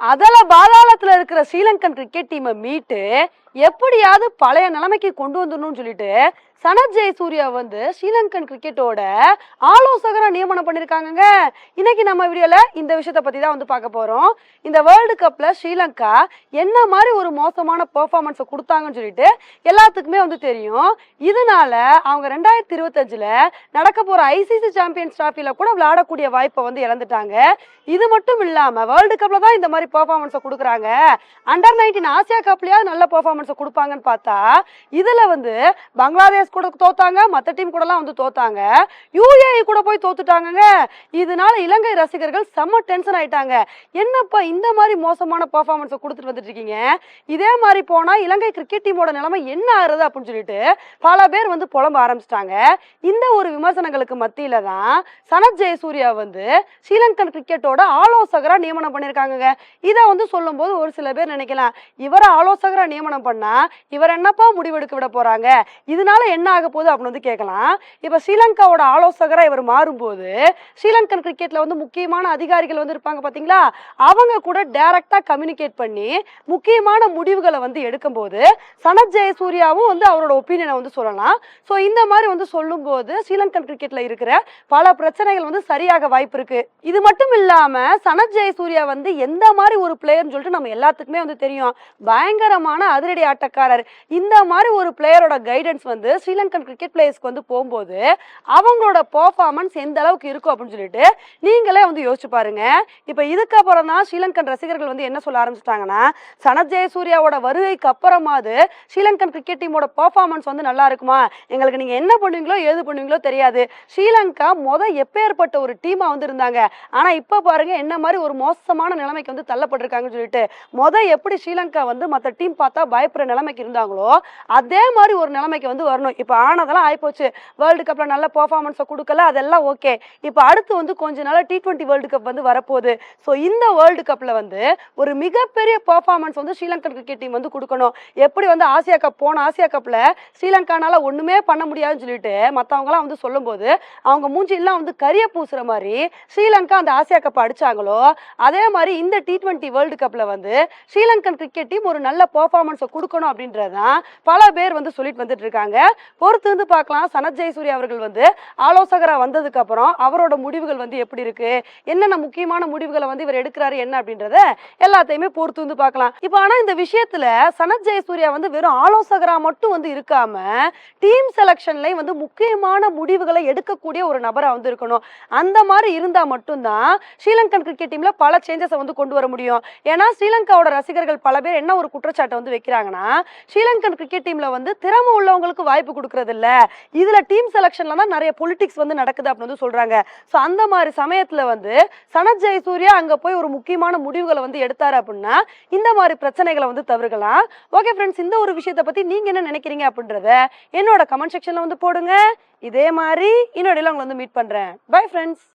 அதில் பாதாளத்தில் இருக்கிற ஸ்ரீலங்கன் கிரிக்கெட் டீமை மீட்டு எப்படியாவது பழைய நிலைமைக்கு கொண்டு வந்துடணும்னு சொல்லிட்டு சனத் ஜெயசூர்யா வந்து ஸ்ரீலங்கன் கிரிக்கெட்டோட ஆலோசகரை நியமனம் பண்ணியிருக்காங்கங்க இன்னைக்கு நம்ம வீடியோல இந்த விஷயத்த பத்தி தான் வந்து பார்க்க போறோம். இந்த வேர்ல்டு கப்ல ஸ்ரீலங்கா என்ன மாதிரி ஒரு மோசமான பெர்ஃபார்மன்ஸை கொடுத்தாங்கன்னு சொல்லிட்டு எல்லாத்துக்குமே வந்து தெரியும். இதனால அவங்க ரெண்டாயிரத்தி இருபத்தஞ்சுல நடக்க போற ஐசிசி சாம்பியன்ஸ் டிராஃபில கூட விளையாடக்கூடிய வாய்ப்பை வந்து இழந்துட்டாங்க. இது மட்டும் இல்லாம வேர்ல்டு கப்ல தான் இந்த மாதிரி பெர்ஃபார்மன்ஸை கொடுக்குறாங்க. அண்டர் நைன்டீன் ஆசியா கப்லயாவது நல்ல பெர்ஃபார்மன்ஸ் கொடுப்பாங்கன்னு பார்த்தா இதில் வந்து பங்களாதேஷ் கூட தோத்தாங்க மற்ற டீம் கூடலாம் வந்து தோத்தாங்க. யூஏஇ கூட போய் தோத்துட்டாங்கங்க. இதனால இலங்கை ரசிகர்கள் செம்ம டென்ஷன் ஆயிட்டாங்க. என்னப்பா இந்த மாதிரி மோசமான பர்ஃபார்மன்ஸை கொடுத்துட்டு வந்துட்டு இருக்கீங்க? இதே மாதிரி போனால் இலங்கை கிரிக்கெட் டீமோட நிலைமை என்ன ஆகுறது அப்படின்னு சொல்லிட்டு பல பேர் வந்து புலம்ப ஆரம்பிச்சிட்டாங்க. இந்த ஒரு விமர்சனங்களுக்கு மத்தியில தான் சனத் ஜெயசூர்யா வந்து ஸ்ரீலங்கன் கிரிக்கெட்டோட ஆலோசகராக நியமனம் பண்ணியிருக்காங்கங்க இதை வந்து சொல்லும்போது ஒரு சில பேர் நினைக்கலாம் இவரை ஆலோசகராக நியமனம் பண்ணா இவர் என்னப்பா முடிவெடுக்க விட போறாங்க? இதனால என்ன ஆக போகுது அப்படின்னு வந்து கேட்கலாம். இப்ப ஸ்ரீலங்காவோட ஆலோசகரா இவர் மாறும்போது ஸ்ரீலங்கன் கிரிக்கெட்ல வந்து முக்கியமான அதிகாரிகள் வந்து இருப்பாங்க பாத்தீங்களா? அவங்க கூட டைரக்டா கம்யூனிகேட் பண்ணி முக்கியமான முடிவுகளை வந்து எடுக்கும்போது சனத் ஜெயசூர்யாவும் வந்து அவரோட ஒப்பீனியனை வந்து சொல்லலாம். ஸோ இந்த மாதிரி வந்து சொல்லும்போது ஸ்ரீலங்கன் கிரிக்கெட்ல இருக்கிற பல பிரச்சனைகள் வந்து சரியாக வாய்ப்பு இருக்கு. இது மட்டும் இல்லாம சனத் ஜெயசூர்யா வந்து எந்த மாதிரி ஒரு பிளேயர்னு சொல்லிட்டு நம்ம எல்லாத்துக்குமே வந்து தெரியும். பயங்கரமான அதிரடி ஆட்டக்காரர். இந்த மாதிரி ஒரு பிளேயரோட கைடன்ஸ் வந்து ஸ்ரீலங்கன் கிரிக்கெட் பிளேயர்ஸ்க்கு வந்து போகும்போது அவங்களோட பெர்ஃபார்மன்ஸ் எந்த அளவுக்கு இருக்கும் அப்படின்னு சொல்லிட்டு நீங்களே வந்து யோசிச்சு பாருங்க. இப்போ இதுக்கப்புறம் தான் ஸ்ரீலங்கன் ரசிகர்கள் வந்து என்ன சொல்ல ஆரம்பிச்சிட்டாங்கன்னா சனத் ஜெயசூர்யாவோட வருகைக்கு அப்புறமாவது ஸ்ரீலங்கன் கிரிக்கெட் டீமோட பர்ஃபார்மன்ஸ் வந்து நல்லா இருக்குமா? எங்களுக்கு நீங்க என்ன பண்ணுவீங்களோ ஏது பண்ணுவீங்களோ தெரியாது. ஸ்ரீலங்கா மொதல் எப்பேற்பட்ட ஒரு டீமாக வந்து இருந்தாங்க. ஆனா இப்போ பாருங்க என்ன மாதிரி ஒரு மோசமான நிலைமைக்கு வந்து தள்ளப்பட்டிருக்காங்கன்னு சொல்லிட்டு மொதல் எப்படி ஸ்ரீலங்கா வந்து மற்ற டீம் பார்த்தா பயப்படுற நிலைமைக்கு இருந்தாங்களோ அதே மாதிரி ஒரு நிலைமைக்கு வந்து வரணும். இப்போ ஆனதெல்லாம் ஆயிப்போச்சு. வேர்ல்டு கப்பில் நல்ல பர்ஃபார்மன்ஸை கொடுக்கல அதெல்லாம் ஓகே இப்போ அடுத்து வந்து கொஞ்ச நாள் டி டுவெண்ட்டி வேர்ல்டு கப் வந்து வரப்போகுது. ஸோ இந்த வேர்ல்டு கப்பில் வந்து ஒரு மிகப்பெரிய பர்ஃபார்மன்ஸ் வந்து ஸ்ரீலங்கன் கிரிக்கெட் டீம் வந்து கொடுக்கணும். எப்படி வந்து ஆசியா கப் போன ஆசியா கப்பில் ஸ்ரீலங்கானால ஒன்றுமே பண்ண முடியாதுன்னு சொல்லிட்டு மற்றவங்களாம் வந்து சொல்லும்போது அவங்க மூஞ்சிலாம் வந்து கரிய பூசுற மாதிரி ஸ்ரீலங்கா அந்த ஆசியா கப் அடிச்சாங்களோ அதே மாதிரி இந்த டி ட்வெண்ட்டி வேர்ல்டு கப்பில் வந்து ஸ்ரீலங்கன் கிரிக்கெட் டீம் ஒரு நல்ல பர்ஃபார்மன்ஸை கொடுக்கணும் அப்படின்றதான் பல பேர் வந்து சொல்லிட்டு வந்துட்டு இருக்காங்க. பொறுத்து வந்து பார்க்கலாம். சனத் ஜெயசூரி அவர்கள் வந்து ஆலோசகராக வந்ததுக்கு அப்புறம் அவரோட முடிவுகள் வந்து எப்படி இருக்கு? என்னென்ன முக்கியமான முடிவுகளை வந்து இவர் எடுக்கிறாரு? என்ன அப்படின்றத எல்லாத்தையுமே பொறுத்து வந்து பார்க்கலாம். இப்போ ஆனால் இந்த விஷயத்துல சனத் ஜெயசூர்யா வந்து வெறும் ஆலோசகராக மட்டும் வந்து இருக்காம டீம் செலெக்ஷன்லையும் வந்து முக்கியமான முடிவுகளை எடுக்கக்கூடிய ஒரு நபராக வந்து இருக்கணும். அந்த மாதிரி இருந்தால் மட்டும்தான் ஸ்ரீலங்கன் கிரிக்கெட் டீம்ல பல சேஞ்சஸை வந்து கொண்டு வர முடியும். ஏன்னா ஸ்ரீலங்காவோட ரசிகர்கள் பல பேர் என்ன ஒரு குற்றச்சாட்டை வந்து வைக்கிறாங்க வைக்கிறாங்கன்னா ஸ்ரீலங்கன் கிரிக்கெட் டீம்ல வந்து திறமை உள்ளவங்களுக்கு வாய்ப்பு கொடுக்கறது இல்ல இதுல டீம் செலக்ஷன்ல தான் நிறைய பொலிட்டிக்ஸ் வந்து நடக்குது அப்படின்னு வந்து சொல்றாங்க. ஸோ அந்த மாதிரி சமயத்துல வந்து சனத் ஜெயசூர்யா அங்க போய் ஒரு முக்கியமான முடிவுகளை வந்து எடுத்தாரு அப்படின்னா இந்த மாதிரி பிரச்சனைகளை வந்து தவிர்க்கலாம். ஓகே ஃப்ரெண்ட்ஸ் இந்த ஒரு விஷயத்தை பத்தி நீங்க என்ன நினைக்கிறீங்க அப்படின்றத என்னோட கமெண்ட் செக்ஷன்ல வந்து போடுங்க. இதே மாதிரி இன்னொடையில உங்களை வந்து மீட் பண்றேன். Bye friends